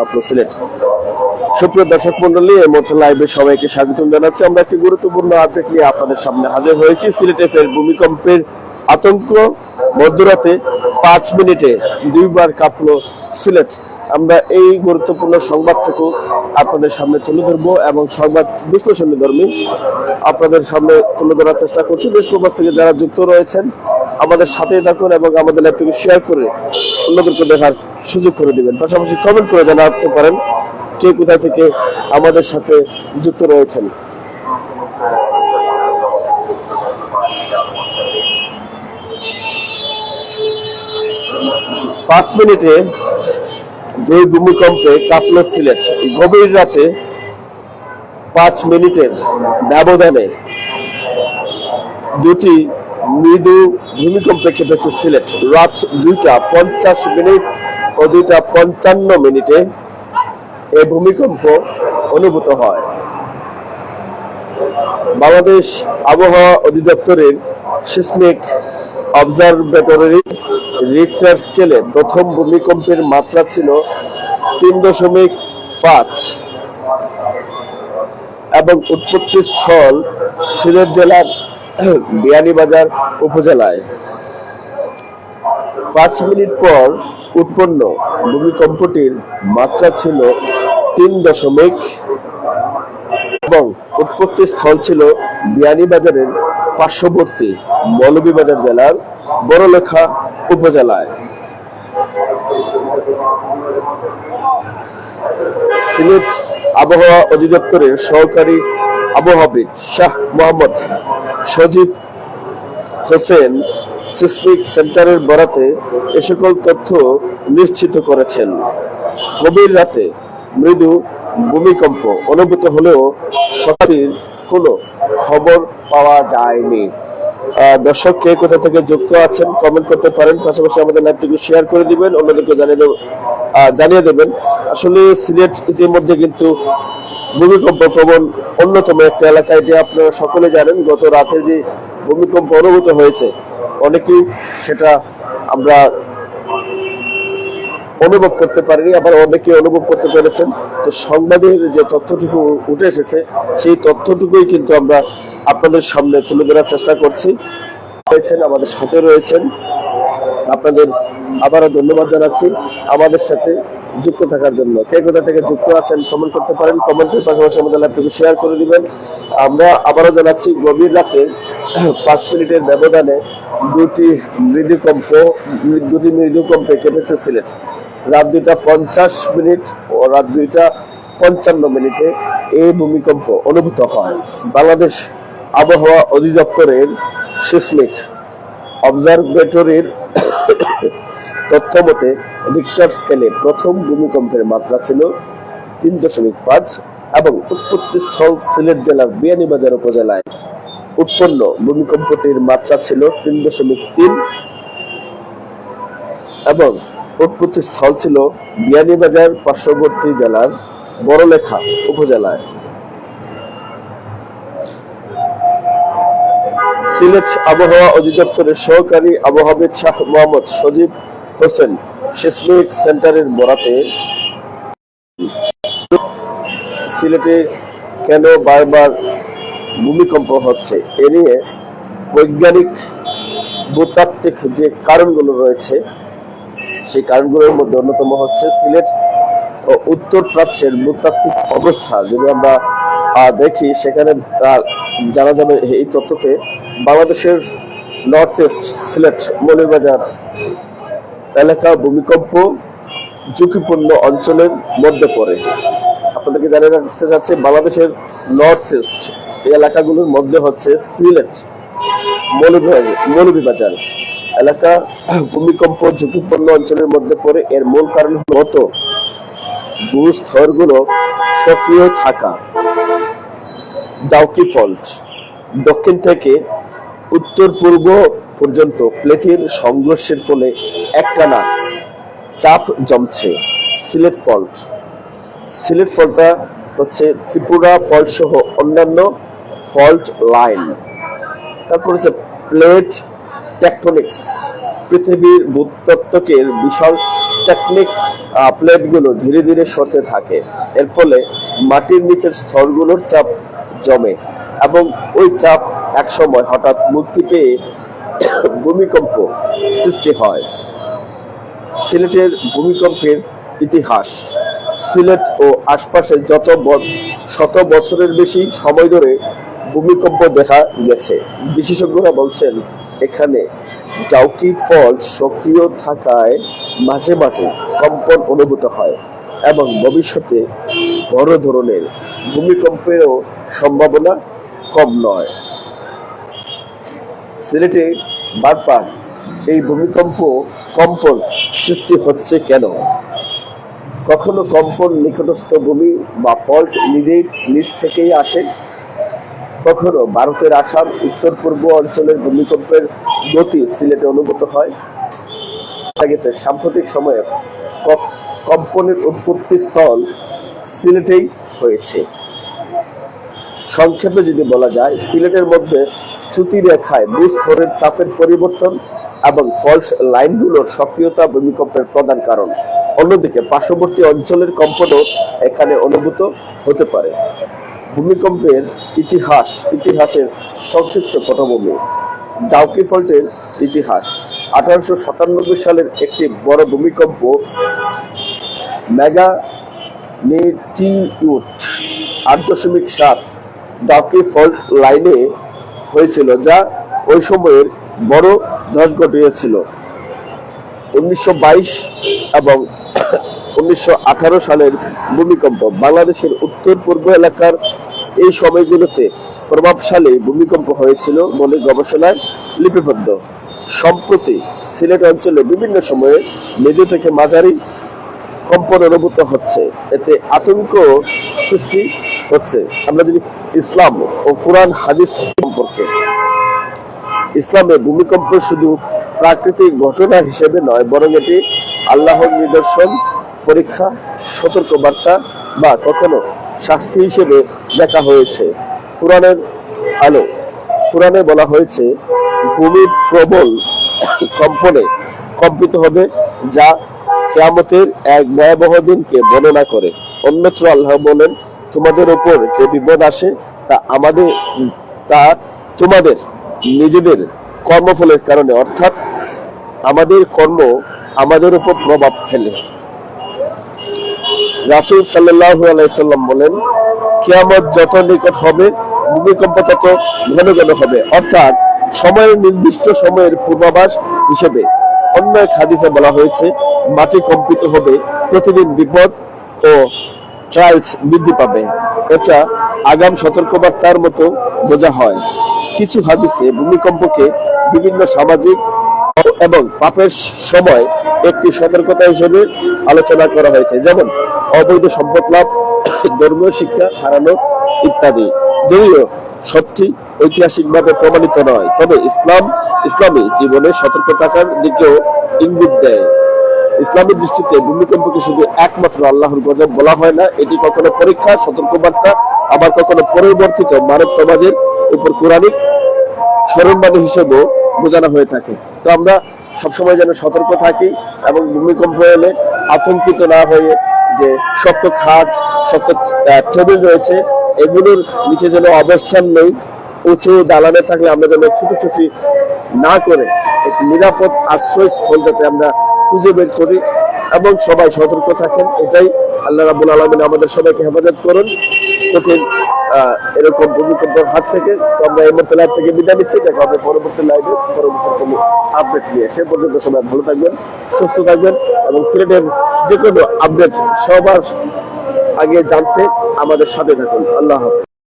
কাপড় সিলেট সুপ্রিয় দর্শক মন্ডলী, এই মুহূর্তে লাইভে সবাইকে স্বাগতম জানাচ্ছি। আমরা একটি গুরুত্বপূর্ণ আপডেট নিয়ে আপনাদের সামনে হাজির হয়েছি। সিলেটে ফের ভূমিকম্পের আতঙ্ক। মধ্যরাতে পাঁচ মিনিটে দুইবার কাঁপলো সিলেট। আমরা এই গুরুত্বপূর্ণ সংবাদটুকু আপনাদের সামনে তুলে ধরবো এবং সংবাদ বিশ্লেষণী ধর্মী আপনাদের সামনে তুলে ধরার চেষ্টা করছি। দেশ প্রবাস থেকে যারা যুক্ত রয়েছেন আমাদের সাথে থাকুন এবং আমাদের ল্যাপটপে শেয়ার করে অন্যদেরকে দেখার সুযোগ করে দিবেন। পাশাপাশি কমেন্ট করে জানাতে পারেন কে কোথায় থেকে আমাদের সাথে যুক্ত রয়েছেন। পাঁচ মিনিটে দুই ভূমিকম্পে কাঁপল সিলেট। গভীর রাতে পাঁচ মিনিটের ব্যবধানে দুটি মৃদু ভূমিকম্পে কেঁপেছে সিলেট। রাত দুইটা পঞ্চাশ মিনিট ও দুইটা পঞ্চান্ন মিনিটে এই ভূমিকম্প অনুভূত হয়। বাংলাদেশ আবহাওয়া অধিদপ্তরের সিসমিক অবজারভেটরি রিক্টার স্কেলে প্রথম ভূমিকম্পের মাত্রা ছিল তিন দশমিক পাঁচ এবং উৎপত্তি স্থল সিলেট জেলার বিয়ানীবাজার উপজেলায়। পাঁচ মিনিট পর উৎপন্ন ভূমিকম্পটির মাত্রা ছিল তিন দশমিক এবং উৎপত্তি স্থল ছিল বিয়ানীবাজারের পার্শ্ববর্তী মৌলভীবাজার জেলার বড়লেখা উপজেলায়। সিলেট আবহাওয়া অধিদপ্তরের সহকারী আবহাওয়াবিদ শাহ মোহাম্মদ সজীব হোসেন সিসমিক সেন্টারের বরাতে এ সকল তথ্য নিশ্চিত করেছেন। গভীর রাতে মৃদু ভূমিকম্প অনুভূত হলেও সকালের কোনো খবর পাওয়া যায়নি। দর্শক কে কোথা থেকে যুক্ত আছেন কমেন্ট করতে পারেন, পাশাপাশি আমাদের লাইভটিকে শেয়ার করে দিবেন, অন্যদেরকে জানিয়ে দেব জানিয়ে দেবেন। আসলে সিলেট ইতিমধ্যে কিন্তু ভূমিকম্প প্রবণ অন্যতম একটা এলাকা, এটি আপনারা সকলে জানেন, গত রাতে যে ভূমিকম্প অনুভূত হয়েছে, অনেকেই সেটা আমরা অনুভব করতে পারিনি, আবার অনেকে অনুভব করতে পেরেছেন। তো সংবাদের যে তথ্যটুকু উঠে এসেছে, সেই তথ্যটুকুই কিন্তু আমরা আপনাদের সামনে তুলে ধরার চেষ্টা করছি। রয়েছেন, আমাদের সাথে রয়েছেন। আপনাদের আবারও ধন্যবাদ জানাচ্ছি। আমাদের সাথে যুক্ত থাকার জন্য। কে কোথা থেকে যুক্ত আছেন কমেন্ট করতে পারেন কমেন্টের পাশাপাশি আমাদের ল্যাপটপে শেয়ার করে দিবেন। আমরা আবারও জানাচ্ছি, গভীর রাতে পাঁচ মিনিটের ব্যবধানে দুটি মৃদুকম্প দুটি মৃদুকম্পে কেটেছে সিলেট। রাত দুইটা পঞ্চাশ মিনিট ও রাত দুইটা পঞ্চান্ন মিনিটে এই ভূমিকম্প অনুভূত হয়। বাংলাদেশ আবহাওয়া অধিদপ্তরের সিসমিক অবজারভেটরির তথ্য মতে রিক্টার স্কেলে প্রথম ভূমিকম্পের মাত্রা ছিল তিন দশমিক পাঁচ এবং উৎপত্তি স্থল সিলেট জেলার বিয়ানীবাজার উপজেলায়। উৎপন্ন ভূমিকম্পটির মাত্রা ছিল তিন দশমিক তিন এবং উৎপত্তি স্থল ছিল বিয়ানীবাজার পার্শ্ববর্তী জেলার বড়লেখা উপজেলায়। সিলেট আবহাওয়া অধিদপ্তরের সহকারী আবহাওয়াবিদ শাহ মোহাম্মদ সজীব হোসেন সিসমিক সেন্টারের বরাতে সিলেটে কেন বারবার ভূমিকম্প হচ্ছে? এ নিয়ে বৈজ্ঞানিক, ভূতাত্ত্বিক যে কারণগুলো রয়েছে, সেই কারণগুলোর মধ্যে অন্যতম হচ্ছে সিলেট ও উত্তর প্রাচ্যের ভূতাত্ত্বিক অবস্থা। যদি আমরা দেখি, সেখানে জানা যাবে এই তথ্যতে বাংলাদেশের নর্থ ইস্ট সিলেট মৌলভীবাজার এলাকা ভূমিকম্প ঝুঁকিপূর্ণ অঞ্চলের মধ্যে পড়ে। আপনাদেরকে জানিয়ে রাখতে চাচ্ছি বাংলাদেশের নর্থ ইস্ট এই এলাকাগুলোর মধ্যে হচ্ছে সিলেট, মৌলভীবাজার এলাকা ভূমিকম্প ঝুঁকিপূর্ণ অঞ্চলের মধ্যে পড়ে। এর মূল কারণ হল মত ভূস্তরগুলো সক্রিয় থাকা। ডাউকি ফল্ট দক্ষিণ থেকে উত্তর পূর্ব পর্যন্ত প্লেটের সংঘর্ষের ফলে একটানা চাপ জমছে সিলেট ফল্ট। সিলেট ফল্টটা হচ্ছে ত্রিপুরা ফল্ট সহ অন্যান্য ফল্ট লাইন। তারপর হচ্ছে প্লেট টেকটনিক্স। পৃথিবীর ভূতত্ত্বকের বিশাল টেকনিক প্লেটগুলো ধীরে ধীরে সরতে থাকে। এর ফলে মাটির নিচের স্তরগুলোর চাপ জমে এবং ওই চাপ একসময় হঠাৎ মুক্তি পেয়ে ভূমিকম্প সৃষ্টি হয়। সিলেটের ভূমিকম্পের ইতিহাস। সিলেট ও আশপাশে যত শত বছরের বেশি সময় ধরে ভূমিকম্প দেখা গেছে বিশেষজ্ঞরা বলছেন, এখানে ডাউকি ফল্ট সক্রিয় থাকায় মাঝে মাঝে কম্পন অনুভূত হয় এবং ভবিষ্যতে বড় ধরনের ভূমিকম্পেরও সম্ভাবনা কম নয়। সিলেটে বারবার এই ভূমিকম্প কম্পন সৃষ্টি হচ্ছে কেন? কখনো কম্পন নিকটস্থ ভূমি বা ফল্ট নিজেই নিজ থেকেই আসে? কখনো ভারতের আসাম, উত্তর পূর্ব অঞ্চলের ভূমিকম্পের গতি সিলেটে অনুভূত হয়? দেখা গেছে, সাম্প্রতিক সময়ে কম্পনের উৎপত্তি স্থল সিলেটেই হয়েছে। সংক্ষেপে যদি বলা যায়, সিলেটের মধ্যে চ্যুতি রেখায় ভূস্তরের চাপের পরিবর্তন এবং ফল্ট লাইনগুলোর সক্রিয়তা ভূমিকম্পের প্রধান কারণ। অন্যদিকে, পার্শ্ববর্তী অঞ্চলের কম্পনও এখানে অনুভূত হতে পারে। ভূমিকম্পের ইতিহাস, ইতিহাসের সংক্ষিপ্ত পটভূমি। ডাউকি ফল্টের ইতিহাস। আঠারোশো সাতানব্বই সালের একটি বড় ভূমিকম্প মেগা নেটিউট আট দশমিক সাত। ডাউকি ফল্ট লাইনে হয়েছিল, যা ওই সময়ের বড় ধস ঘটিয়েছিল। উনিশশো এবং উনিশশো সালের ভূমিকম্প বাংলাদেশের উত্তর পূর্ব এলাকার এই সময়গুলোতে প্রভাবশালী ভূমিকম্প হয়েছিল বলে গবেষণায় লিপিবদ্ধ। সম্প্রতি সিলেট অঞ্চলে বিভিন্ন সময়ে মৃদু থেকে মাঝারি কম্পন অনুভূত হচ্ছে, এতে আতঙ্ক সৃষ্টি হচ্ছে। আমরা যদি ইসলাম ও কোরআন, হাদিস সম্পর্কে, ইসলামে ভূমিকম্প শুধু প্রাকৃতিক ঘটনা হিসেবে নয়, বরং এটি আল্লাহর নিদর্শন, পরীক্ষা সতর্ক বার্তা বা কখনো শাস্তি হিসেবে দেখা হয়েছে। কোরআনের আলো, কোরআনে বলা হয়েছে, ভূমি প্রবল কম্পনে কম্পিত হবে যা কেয়ামতের এক ভয়াবহ দিনকে বর্ণনা করে। অন্যত্র আল্লাহ বলেন, তোমাদের উপর যে বিপদ আসে, তা আমাদের, তা তোমাদের নিজেদের কর্মফলের কারণে। অর্থাৎ আমাদের কর্ম আমাদের উপর প্রভাব ফেলে। রাসুল সাল্লাহ আলাইসাল্লাম বলেন, কিয়ামত যত নিকট হবে, ভূমিকম্প তত ঘন ঘন হবে। অর্থাৎ সময়ের নির্দিষ্ট সময়ের পূর্বাভাস হিসেবে অন্য এক হাদিসে বলা হয়েছে, মাটি কম্পিত হবে, প্রতিদিন বিপদ ও ট্রায়ালস বৃদ্ধি পাবে। এটা আগাম সতর্কবার্তার মতো বোঝা হয়। কিছু হাদিসে ভূমিকম্পকে বিভিন্ন সামাজিক এবং পাপের সময় একটি সতর্কতা হিসেবে আলোচনা করা হয়েছে। যেমন, অবৈধ সম্পদ লাভ, ধর্মীয় শিক্ষা হারানো ইত্যাদি। যদিও সত্যি ঐতিহাসিকভাবে প্রমাণিত নয়। তবে ইসলাম, ইসলামী জীবনে সতর্ক থাকার দিকেও ইঙ্গিত দেয়। ইসলামের দৃষ্টিতে ভূমিকম্পকে শুধু একমাত্র আল্লাহর গজব বলা হয় না, এটি কখনো পরীক্ষা, সতর্কবার্তা, আবার কখনো পরিবর্তিত মানব সমাজের উপর কোরআনিক স্মরণবাদী হিসেবেও বোঝানো হয়ে থাকে। তো আমরা সবসময় যেন সতর্ক থাকি এবং ভূমিকম্প এলে আতঙ্কিত না হয়ে যে শক্ত খাট শক্ত টেবিল রয়েছে, এগুলোর নিচে যেন অবস্থান নেই উঁচু দালানে থাকলে আমরা যেন ছুটোছুটি না করে একটি নিরাপদ আশ্রয়স্থল যাতে আমরা খুঁজে বের করি এবং সবাই সতর্ক থাকেন, এটাই আল্লাহ রাবুল আলমিন আমাদের সবাইকে হেফাজত করুন। কঠিন এরকম ভূমিকম্পের হাত থেকে তো আমরা এই মুহূর্তে লাইভ থেকে বিদায় নিচ্ছি। দেখা হবে পরবর্তী লাইভে পরবর্তী কোনো আপডেট নিয়ে সে পর্যন্ত সবাই ভালো থাকবেন, সুস্থ থাকবেন এবং সিলেটের যে কোনো আপডেট সবার আগে জানতে আমাদের সাথে থাকুন। আল্লাহ হাফেজ।